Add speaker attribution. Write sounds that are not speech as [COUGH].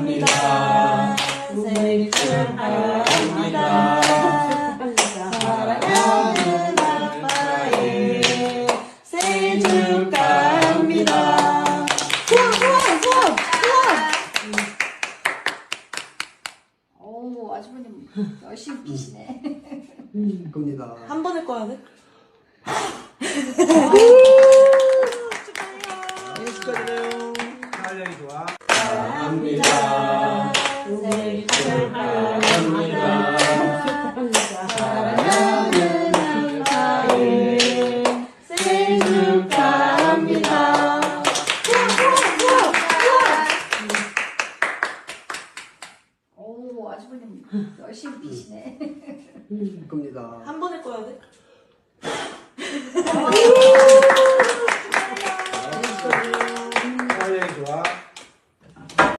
Speaker 1: 축하합니다. 생일 축하합니다. 사랑하는 아빠의 생일 축하합니다.
Speaker 2: 소원 소원 소원 소원 오 아주버님 열심히 피시네
Speaker 3: 겁니다.
Speaker 1: 한 번에 꺼야 돼?
Speaker 3: 생일 축하드려요. 활력이 좋아.
Speaker 1: 축하합니다.
Speaker 2: 아이고 아주 그냥 열심히 음. 피시네.
Speaker 3: 겁니다.
Speaker 1: 음, 한 번에 꺼야 돼?
Speaker 3: 축하해요. 음. 사회 [LAUGHS] 아, 예, 좋아.